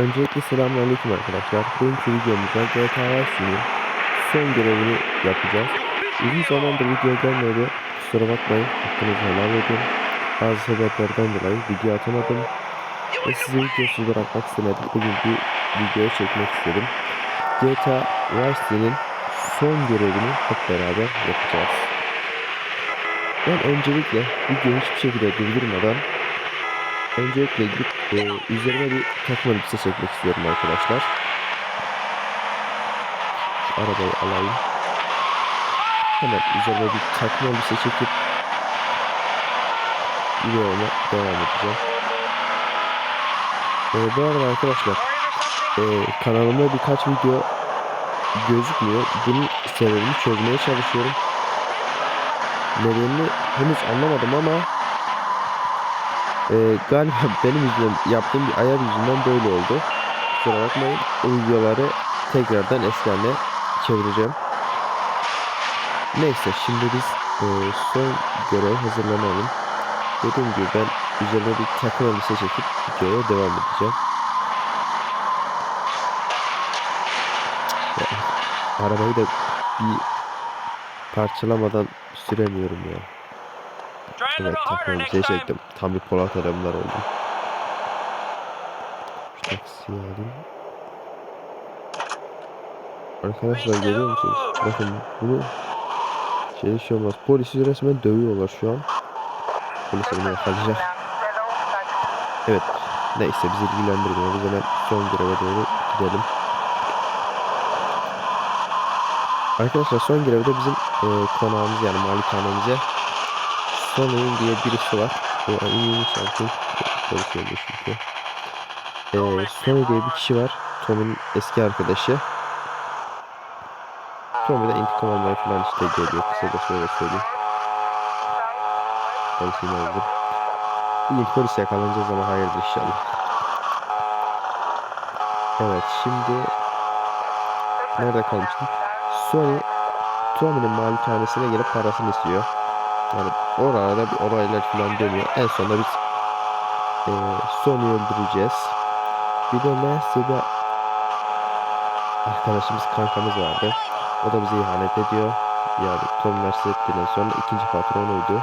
Öncelikle selamünaleyküm arkadaşlar. Bugünkü videomuzda GTA Vice'nin son görevini yapacağız. Uzun zamandır video gelmedi. Kusura bakmayın. Hakkınızı helal edin. Bazı sebeplerden dolayı video atamadım. Ve sizi videosuz bırakmak istemedim. Bugün bir video çekmek istedim. GTA Vice'nin son görevini hep beraber yapacağız. Ben öncelikle videoyu hiçbir şekilde durdurmadan Öncelikle gidip e, üzerine bir takım elbise çekmek istiyorum arkadaşlar. Şu arabayı alayım. Hemen üzerine bir takım elbise çekip videoma devam edeceğim. E, bu arada arkadaşlar e, kanalımda birkaç video gözükmüyor. Bunun sebebini çözmeye çalışıyorum. Nedenini henüz anlamadım ama ee, galiba benim yüzümden yaptığım bir ayar yüzünden böyle oldu. Kusura bakmayın. O videoları tekrardan eski haline çevireceğim. Neyse şimdi biz e, son görev hazırlanalım. Dediğim gibi ben üzerine bir takım elbise çekip videoya devam edeceğim. Ya, arabayı da bir parçalamadan süremiyorum ya. Evet takım elbiseyi çektim. Tam bir Polat Alemdar oldum. Şu taksiyi alayım. Arkadaşlar görüyor musunuz? Bakın bunu şey şey olmaz. Polisi resmen dövüyorlar şu an. Polis onu yakalayacak. Evet. Neyse bizi ilgilendirmiyor. Biz hemen son göreve doğru gidelim. Arkadaşlar son görevde bizim e, konağımız yani malikanemize Sony'in diye birisi var. O iyiymiş artık. Konuşuyordu çünkü. Ee, Sony diye bir kişi var. Tom'un eski arkadaşı. Tom'u da intikam almaya falan işte geliyor. Kısaca şöyle söyleyeyim. Polisini aldım. Bugün polis yakalanacağız ama hayırdır inşallah. Evet şimdi nerede kalmıştım? Sony Tommy'nin malikanesine gelip parasını istiyor. Yani orada bir olaylar falan dönüyor. En sonunda biz e, Sony'yi öldüreceğiz. Bir de Mercy bir arkadaşımız kankamız vardı. O da bize ihanet ediyor. Yani Tom Mercedes'ten sonra ikinci patronuydu.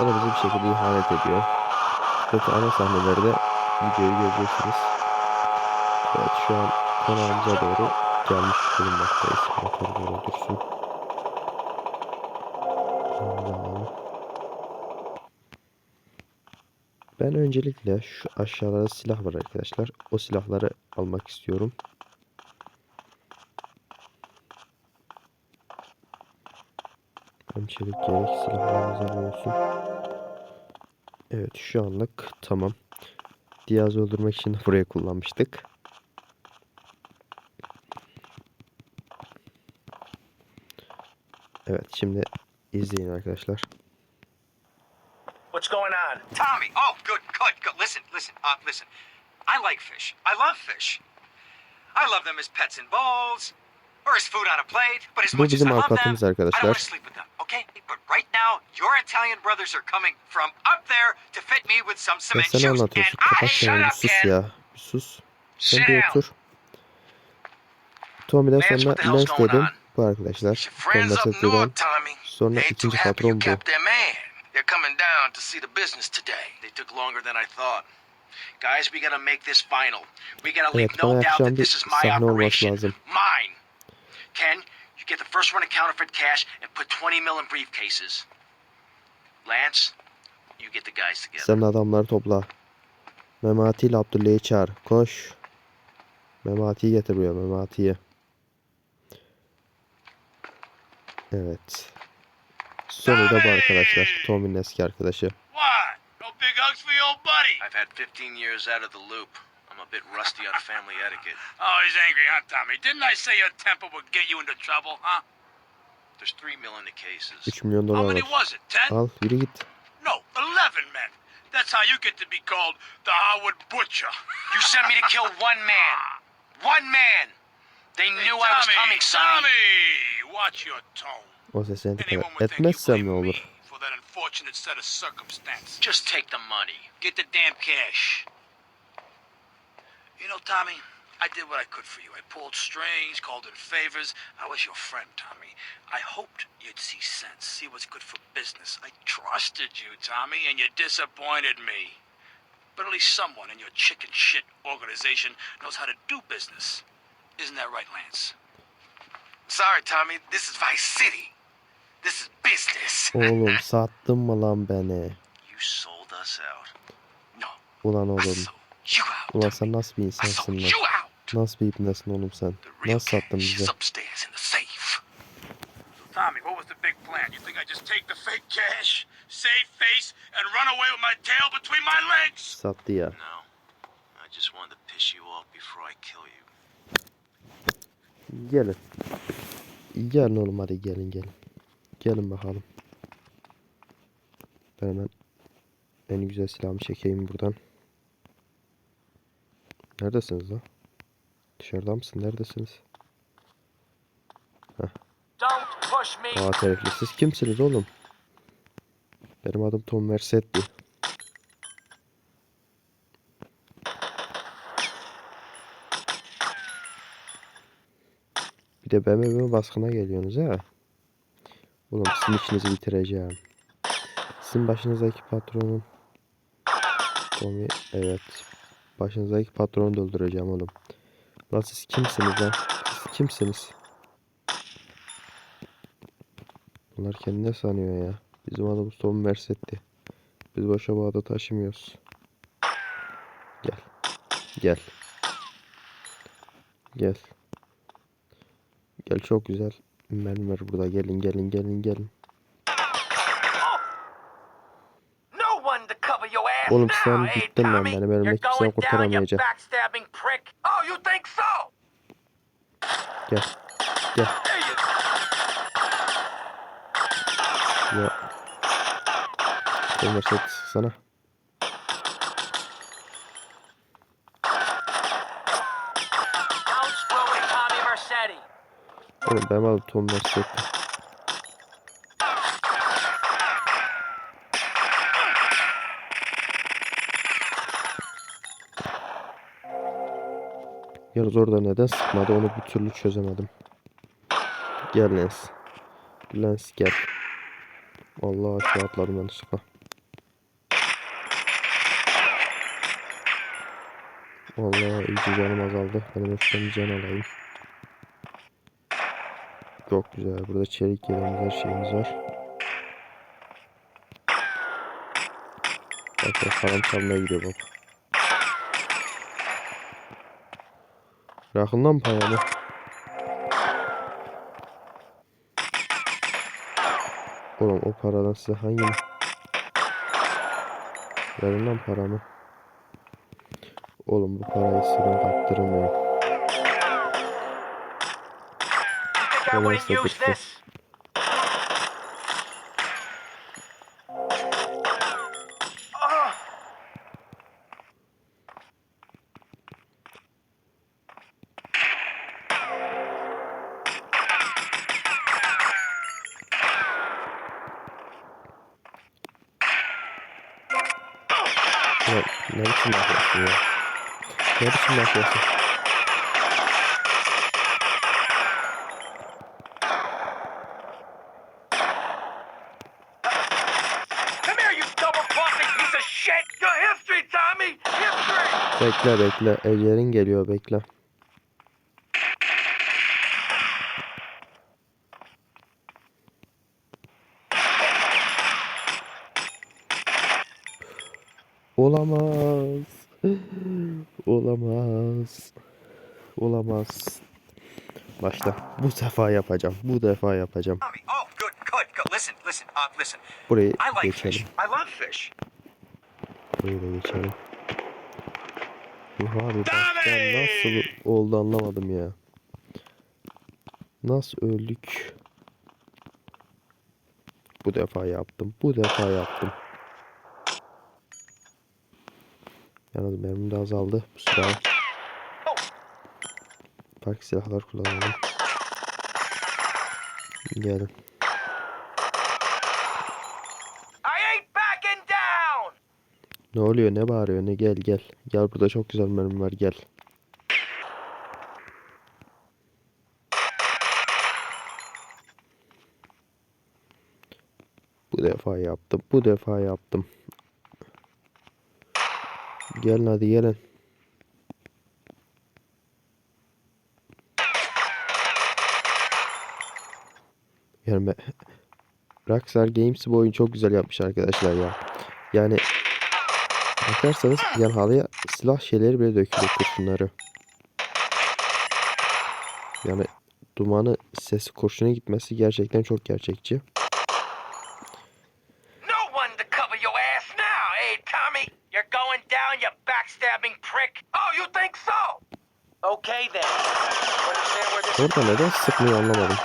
O da bize bir şekilde ihanet ediyor. Zaten ana sahnelerde videoyu göreceksiniz. Evet şu an konağımıza doğru gelmiş bulunmaktayız. Motor böyle dursun. Ben öncelikle şu aşağıda silah var arkadaşlar. O silahları almak istiyorum. Hem çelik gerek silahlarımız olsun. Evet şu anlık tamam. Diaz'ı öldürmek için buraya kullanmıştık. Evet şimdi izleyin arkadaşlar. What's going on? Tommy, oh, good, good, good. Listen, listen, uh, listen. I like fish. I love fish. I love them as pets in bowls or as food on a plate. But as Bu much as I love them, I don't want arkadaşlar. to sleep with them, okay? But right now, your Italian brothers are coming from up there to fit me with some cement shoes. And I shut up, sus Ken. ya. Bir sus. Sen down. otur. Tommy'den sonra going dedim. Bu arkadaşlar. Your Tom friends up Mercedes'den north, Tommy. sonra Ain't too ikinci happy patron you bu. kept their man. They're coming down to see the business today. They took longer than I thought. Guys, we gotta make this final. We gotta leave Evet, no bana doubt that bir this is my sahne olması operation. lazım. Mine. Ken, you get the first run of counterfeit cash and put 20 mil in briefcases. Lance, you get the guys together. Sen adamları topla. Memati ile Abdullah'ı çağır. Koş. Memati'yi getir buraya. Memati'yi. Evet. Sonu da bu arkadaşlar. Tommy'nin eski arkadaşı. No big hugs for your old buddy? I've had 15 years out of the loop. I'm a bit rusty on family etiquette. Oh, he's angry, huh, Tommy? Didn't I say your temper would get you into trouble, huh? There's 3 mil in the cases. 3 milyon How dolar many var. was it? Ten? Al yürü git. No, eleven men. That's how you get to be called the Howard Butcher. You sent me to kill one man. One man. They knew I was Tommy, coming, Sonny. Tommy, watch your tone. O sesini Anyone tekrar would think you etmezsem ne blame olur? me for that unfortunate set of circumstances. Just take the money. Get the damn cash. You know, Tommy, I did what I could for you. I pulled strings, called in favors. I was your friend, Tommy. I hoped you'd see sense, see what's good for business. I trusted you, Tommy, and you disappointed me. But at least someone in your chicken shit organization knows how to do business. Isn't that right, Lance? Sorry, Tommy. This is Vice City. This is business. Oğlum sattın mı lan beni? You sold us out. No, Ulan oğlum. sold you out. Ulan sen nasıl bir insansın lan? you out. Nasıl bir ibnesin oğlum sen? Nasıl sattın bize? Tommy, what was the big plan? You think I just take the fake cash, save face, and run away with my tail between my legs? Sattı ya. No. I just wanted to piss you off before I kill you. Gelin. Gelin oğlum hadi gelin gelin. Gelin bakalım. Ben hemen en güzel silahımı çekeyim buradan. Neredesiniz lan? Dışarıda mısın? Neredesiniz? Me. Aa herifli. Siz kimsiniz oğlum? Benim adım Tom Versetti. Bir de BMW baskına geliyorsunuz ha. Oğlum sizin işinizi bitireceğim. Sizin başınızdaki patronun Tommy evet. Başınızdaki patronu da öldüreceğim oğlum. Lan siz kimsiniz lan? Siz kimsiniz? Bunlar kendine sanıyor ya. Bizim adımız Tom Mersetti. Biz boşa bağda taşımıyoruz. Gel. Gel. Gel. Gel çok güzel. Mermi var burada. Gelin gelin gelin gelin. No one to cover your ass Oğlum now, sen bittin lan Tommy? benim elimde kimse you kurtaramayacak. Oh, you think so? Gel. Gel. Ya. Tom Mersetti sana. Don't screw with Tommy Mercetti. Oğlum benim adım Tom Mersetti. Yalnız orada neden sıkmadı onu bir türlü çözemedim. Gel Lens. Lens gel. Allah aşağı atladım yanlışlıkla. Vallahi iyice canım azaldı. Benim öfkemi bir can alayım. Çok güzel. Burada çelik yeleğimiz her şeyimiz var. Bak bak param çalmaya gidiyor bak. Bırakın lan paramı. Oğlum o paradan size hangi... Verin lan paramı. Oğlum bu parayı size ben I wouldn't use this? Ya ne biçim yapıyorsun ya? Ne biçim yapıyorsun? Bekle bekle. Ecelin geliyor bekle. Olamaz. Olamaz. Olamaz. Başla. Bu defa yapacağım. Bu defa yapacağım. Oh, uh. Burayı geçelim. Burayı da geçelim. Yuh abi baştan nasıl oldu anlamadım ya. Nasıl öldük? Bu defa yaptım. Bu defa yaptım. Yalnız mermim de azaldı. Bu silah. Farklı silahlar kullanalım. Gelin. Ne oluyor ne bağırıyor ne gel gel. Gel burada çok güzel mermi var gel. Bu defa yaptım. Bu defa yaptım. Gelin hadi gelin. Yani Rockstar Games bu oyunu çok güzel yapmış arkadaşlar ya. Yani bakarsanız yani halıya silah şeyleri bile dökülüyor kurşunları. Yani dumanı sesi kurşuna gitmesi gerçekten çok gerçekçi. No one to cover your ass now, Tommy? You're going down, you backstabbing prick. You think so? Okay then. Understand where this Orada neden sıkmıyor anlamadım.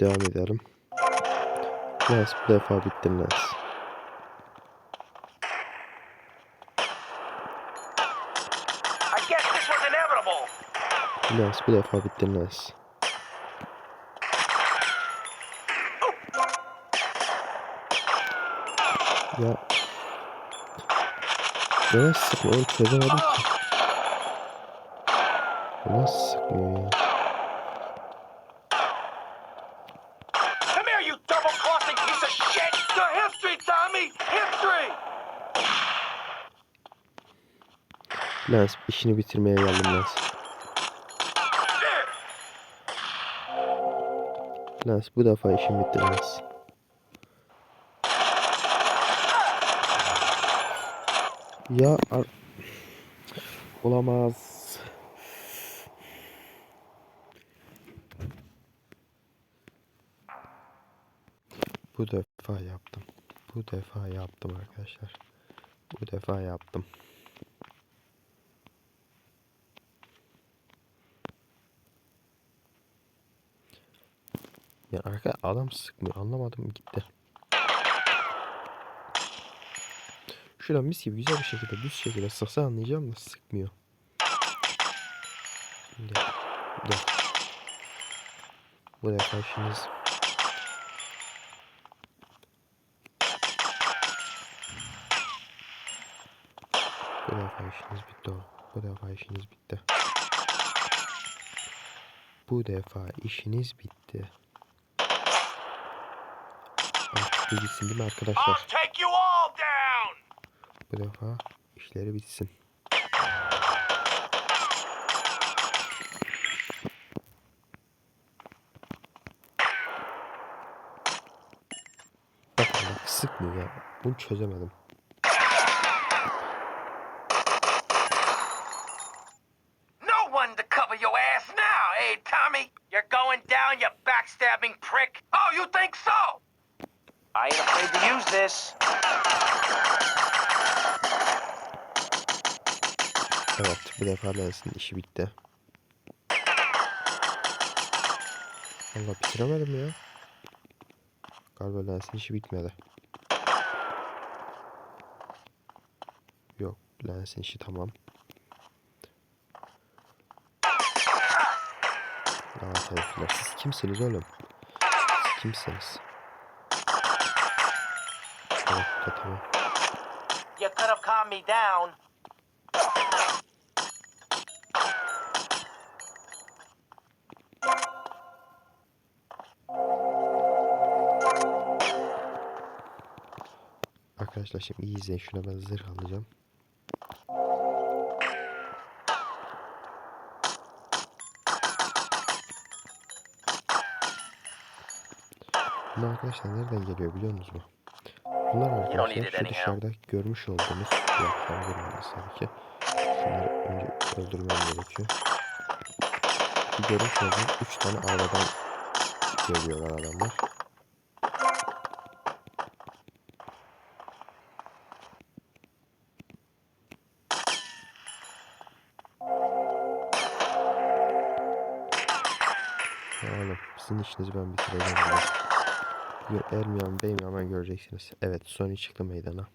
Devam edelim. Lens bu defa bittin Lens. Lens bu defa bittin Lens. Ya Neden sıkmıyor? Onu çözemedim ki. Neden sıkmıyor ya? Lens işini bitirmeye geldim Lens. Lens bu defa işim bitti Lens. Ya ar- olamaz. Bu defa yaptım. Bu defa yaptım arkadaşlar. Bu defa yaptım. Ya arka adam sıkmıyor. Anlamadım gitti. Şuradan mis gibi güzel bir şekilde düz şekilde sıksa anlayacağım da sıkmıyor. Gel. Gel. Bu defa işiniz Bu defa işiniz bitti o. Bu defa işiniz bitti. Bu defa işiniz bitti. Bir bitsin değil mi arkadaşlar? Bu defa işleri bitsin. Bakın bak sıkmıyor ya. Bunu çözemedim. No one to cover your ass now, Tommy? You're going down, you backstabbing prick. Oh, you think so? I ain't afraid to use this. Evet bu defa Lens'in işi bitti. Allah bitiremedim ya. Galiba Lens'in işi bitmedi. Yok Lens'in işi tamam. Aa. Siz kimsiniz oğlum? Siz kimsiniz? Bu tamam. You could have calmed me down. Arkadaşlar şimdi iyi izleyin. Şuna ben zırh alacağım. Bunlar arkadaşlar nereden geliyor biliyor musunuz? Bunlar arkadaşlar şu dışarıda görmüş olduğunuz yok ben görmedim tabii ki. Şunları önce öldürmem gerekiyor. Bu görmüş olduğunuz 3 tane ağladan geliyorlar adamlar. Oğlum sizin işinizi ben bitireceğim. Er mi yan bey mi hemen göreceksiniz. Evet Sony çıktı meydana.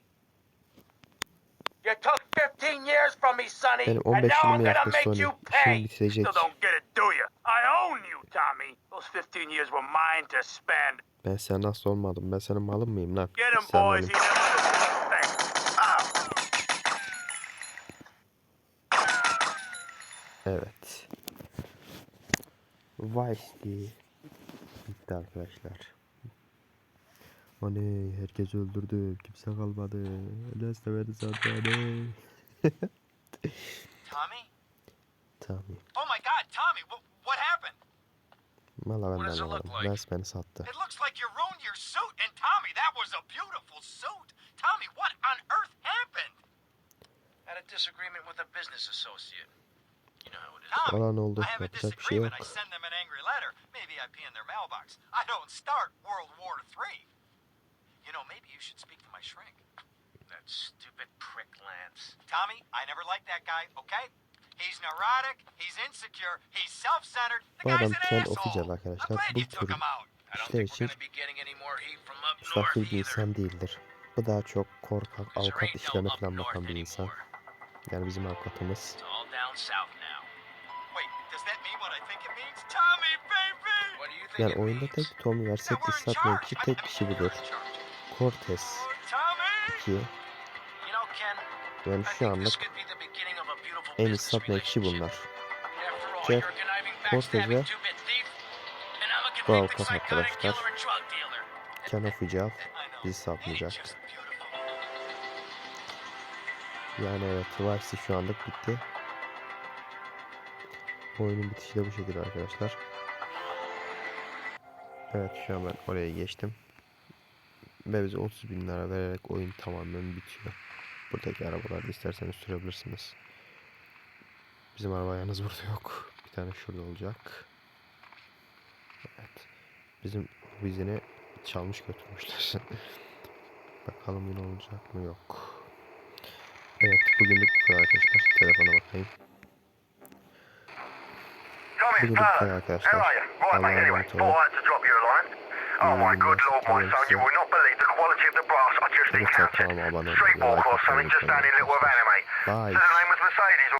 You took 15 years from me, Sonny, Benim and 15 now I'm yılımı gonna yaktı make Sony. Şimdi bitirecek. Still don't get it, do you? I own you, Tommy. Those 15 years were mine to spend. Ben sen nasıl olmadım? Ben senin malın mıyım lan? Sen benim-. Ah. Evet. Vice City. Bitti arkadaşlar. O ne? Herkes öldürdü. Kimse kalmadı. Öyleyse beni zaten. Tommy? Tamam. Oh my God, Tommy! What, what happened? Valla ben de anlamadım. like? Beni sattı. It looks like you ruined your suit. And Tommy, that was a beautiful suit. Tommy, what on earth happened? Had a disagreement with a business associate. You know how it is. Tommy, Olan oldu. I have a şey disagreement. I send them an angry letter. Maybe I pee in their mailbox. I don't start World War III. You should speak to my shrink. That stupid prick Lance. Tommy, I never liked that guy, okay? He's neurotic, he's insecure, he's self-centered. The Bu guy's adam an asshole. I'm arkadaşlar. glad Bu you took tür him out. I don't işler think we're için gonna be getting any more heat from up north müstakil bir either. insan değildir. Bu daha çok korkak, there avukat ain't no işlerine up falan north bakan bir insan. anymore. Yani bizim avukatımız. It's all down south now. Wait, does that mean what I think it means? Tommy, baby! What do you think Yani it oyunda means? tek Tommy Yeah, versek we're in satmayan charge. kişi I- I tek mean, kişi budur. in charge. Cortez Oh, Tommy! 2. You know, Ken, Yani şu anlık en kişi relationship. bunlar. Conniving, Cortez ve psychotic arkadaşlar. killer and drug dealer. Ken Official I know. bizi satmayacak. Yani evet Vice'si şu anlık bitti. Oyunun bitişi de bu şekilde arkadaşlar. Evet şu an ben oraya geçtim. Ve bize 30 bin lira vererek oyun tamamen bitiyor. Buradaki arabaları isterseniz sürebilirsiniz. Bizim araba yalnız burada yok. Bir tane şurada olacak. Evet. Bizim vizini çalmış götürmüşler. Bakalım yine olacak mı yok. Evet bugünlük bu kadar arkadaşlar. Telefona bakayım. Bugünlük bu kadar arkadaşlar. Allah'a emanet olun. Oh my good lord, my son, you will not believe the quality of the brass I just encountered. kanalıma abone olmayı, Street for atmayı something just down in Little. Havana, mate. Said the name was Mercedes